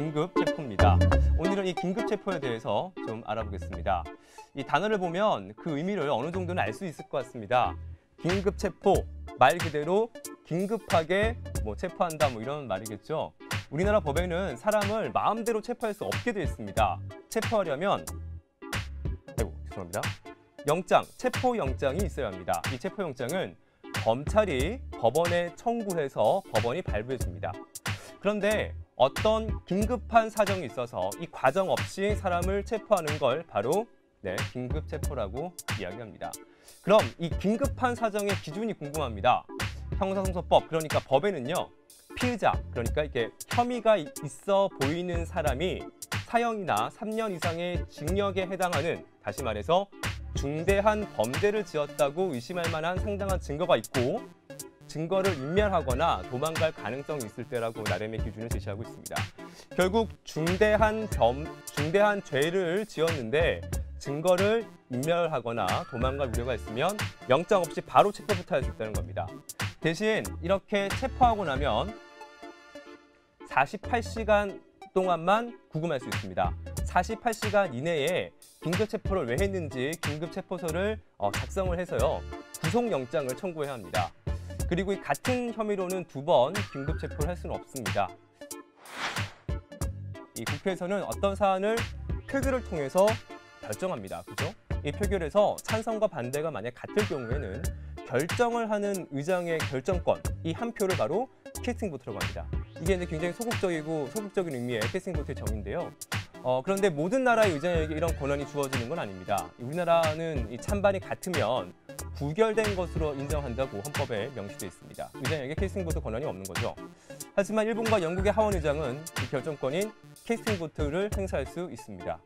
긴급 체포입니다. 오늘은 이 긴급 체포에 대해서 좀 알아보겠습니다. 이 단어를 보면 그 의미를 어느 정도는 알 수 있을 것 같습니다. 긴급 체포, 말 그대로 긴급하게 뭐 체포한다 뭐 이런 말이겠죠. 우리나라 법에는 사람을 마음대로 체포할 수 없게 되어 있습니다. 체포하려면 아이고 죄송합니다. 영장, 체포 영장이 있어야 합니다. 이 체포 영장은 검찰이 법원에 청구해서 법원이 발부해 줍니다. 그런데 어떤 긴급한 사정이 있어서 이 과정 없이 사람을 체포하는 걸 바로 네, 긴급 체포라고 이야기합니다. 그럼 이 긴급한 사정의 기준이 궁금합니다. 형사소송법 그러니까 법에는요. 피의자 그러니까 이게 혐의가 있어 보이는 사람이 사형이나 3년 이상의 징역에 해당하는 다시 말해서 중대한 범죄를 지었다고 의심할 만한 상당한 증거가 있고 증거를 인멸하거나 도망갈 가능성이 있을 때라고 나름의 기준을 제시하고 있습니다. 결국 중대한 범, 중대한 죄를 지었는데 증거를 인멸하거나 도망갈 우려가 있으면 영장 없이 바로 체포부터 할 수 있다는 겁니다. 대신 이렇게 체포하고 나면 48시간 동안만 구금할 수 있습니다. 48시간 이내에 긴급 체포를 왜 했는지 긴급 체포서를 어, 작성을 해서요 구속영장을 청구해야 합니다. 그리고 이 같은 혐의로는 두 번 긴급 체포를 할 수는 없습니다. 이 국회에서는 어떤 사안을 표결을 통해서 결정합니다. 그죠? 이 표결에서 찬성과 반대가 만약 같을 경우에는 결정을 하는 의장의 결정권, 이 한 표를 바로 캐스팅 보트라고 합니다. 이게 이제 굉장히 소극적이고 소극적인 의미의 캐스팅 보트의 정의인데요. 어, 그런데 모든 나라의 의장에게 이런 권한이 주어지는 건 아닙니다. 우리나라는 이 찬반이 같으면 부결된 것으로 인정한다고 헌법에 명시되어 있습니다. 의장에게 캐스팅 보트 권한이 없는 거죠. 하지만 일본과 영국의 하원 의장은 이 결정권인 캐스팅 보트를 행사할 수 있습니다.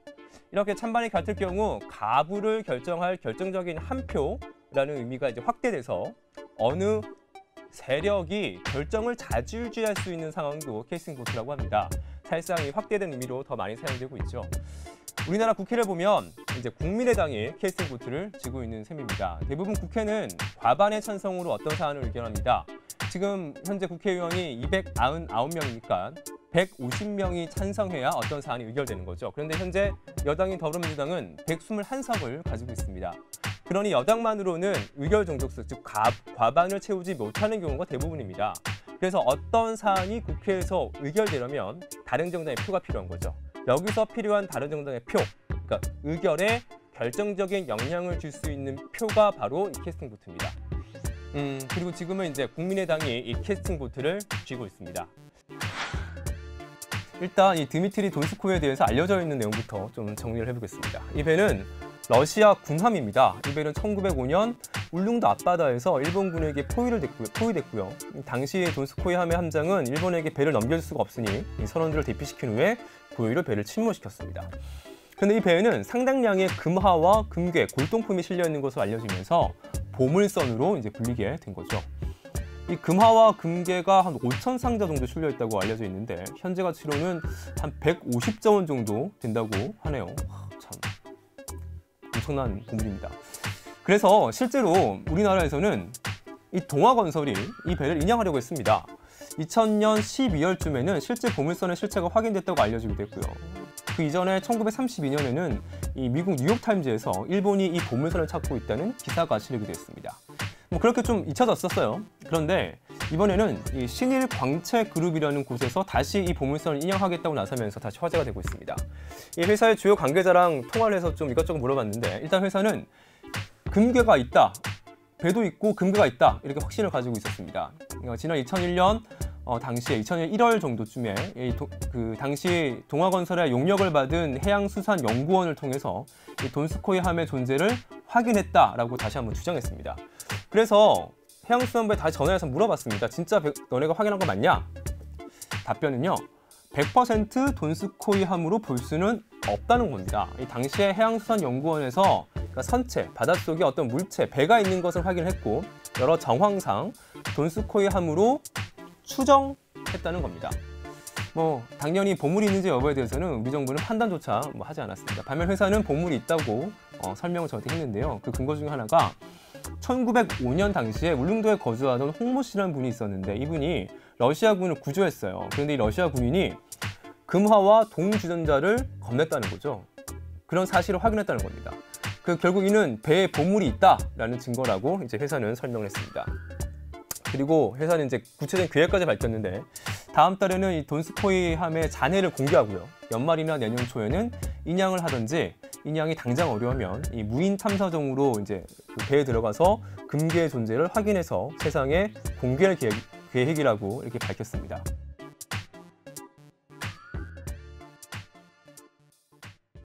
이렇게 찬반이 같을 경우 가부를 결정할 결정적인 한 표라는 의미가 이제 확대돼서 어느 세력이 결정을 자주유지할 수 있는 상황도 캐스팅 보트라고 합니다. 사실상 이 확대된 의미로 더 많이 사용되고 있죠. 우리나라 국회를 보면 이제 국민의당이 캐스팅 보트를 쥐고 있는 셈입니다. 대부분 국회는 과반의 찬성으로 어떤 사안을 의결합니다. 지금 현재 국회의원이 299명이니까 150명이 찬성해야 어떤 사안이 의결되는 거죠. 그런데 현재 여당인 더불어민주당은 121석을 가지고 있습니다. 그러니 여당만으로는 의결 종족수, 즉 과반을 채우지 못하는 경우가 대부분입니다. 그래서 어떤 사안이 국회에서 의결되려면 다른 정당의 표가 필요한 거죠. 여기서 필요한 다른 정당의 표, 그러니까 의결에 결정적인 영향을 줄 수 있는 표가 바로 이 캐스팅 보트입니다. 음, 그리고 지금은 이제 국민의당이 이 캐스팅 보트를 쥐고 있습니다. 일단 이 드미트리 돈스코에 대해서 알려져 있는 내용부터 좀 정리를 해보겠습니다. 이 배는 러시아 군함입니다. 이 배는 1905년 울릉도 앞바다에서 일본군에게 포위를 됐고요. 포위됐고요. 당시 돈스코이 함의 함장은 일본에게 배를 넘겨줄 수가 없으니 이 선원들을 대피시킨 후에 고의로 배를 침몰시켰습니다. 그런데 이 배에는 상당량의 금화와 금괴, 골동품이 실려 있는 것으로 알려지면서 보물선으로 이제 불리게 된 거죠. 이 금화와 금괴가 한 5천 상자 정도 실려 있다고 알려져 있는데 현재 가치로는 한 150조 원 정도 된다고 하네요. 참 엄청난 보물입니다. 그래서 실제로 우리나라에서는 이 동화 건설이 이 배를 인양하려고 했습니다. 2000년 12월쯤에는 실제 보물선의 실체가 확인됐다고 알려지기도 했고요. 그 이전에 1932년에는 이 미국 뉴욕타임즈에서 일본이 이 보물선을 찾고 있다는 기사가 실리기도 했습니다. 뭐 그렇게 좀 잊혀졌었어요. 그런데 이번에는 이 신일 광채 그룹이라는 곳에서 다시 이 보물선을 인양하겠다고 나서면서 다시 화제가 되고 있습니다. 이 회사의 주요 관계자랑 통화를 해서 좀 이것저것 물어봤는데 일단 회사는 금괴가 있다. 배도 있고 금괴가 있다. 이렇게 확신을 가지고 있었습니다. 어, 지난 2001년 어, 당시에 2000년 1월 정도쯤에 이 도, 그 당시 동화건설의 용역을 받은 해양수산연구원을 통해서 이 돈스코이 함의 존재를 확인했다라고 다시 한번 주장했습니다. 그래서 해양수산부에 다시 전화해서 물어봤습니다. 진짜 너네가 확인한 거 맞냐? 답변은요. 100% 돈스코이 함으로 볼 수는 없다는 겁니다. 이 당시에 해양수산연구원에서 그러니까 선체, 바닷속에 어떤 물체, 배가 있는 것을 확인했고 여러 정황상 돈스코이 함으로 추정했다는 겁니다. 뭐 당연히 보물이 있는지 여부에 대해서는 우리 정부는 판단조차 뭐 하지 않았습니다. 반면 회사는 보물이 있다고 어, 설명을 저한테 했는데요. 그 근거 중에 하나가 1905년 당시에 울릉도에 거주하던 홍모 씨라는 분이 있었는데 이분이 러시아군을 구조했어요. 그런데 이 러시아 군인이 금화와 동주전자를 건넸다는 거죠. 그런 사실을 확인했다는 겁니다. 그 결국 이는 배에 보물이 있다라는 증거라고 이제 회사는 설명을 했습니다. 그리고 회사는 이제 구체적인 계획까지 밝혔는데 다음 달에는 이 돈스코이 함의 잔해를 공개하고요. 연말이나 내년 초에는 인양을 하든지 인양이 당장 어려우면 이 무인 탐사정으로 이제 그 배에 들어가서 금괴의 존재를 확인해서 세상에 공개할 계획, 계획이라고 이렇게 밝혔습니다.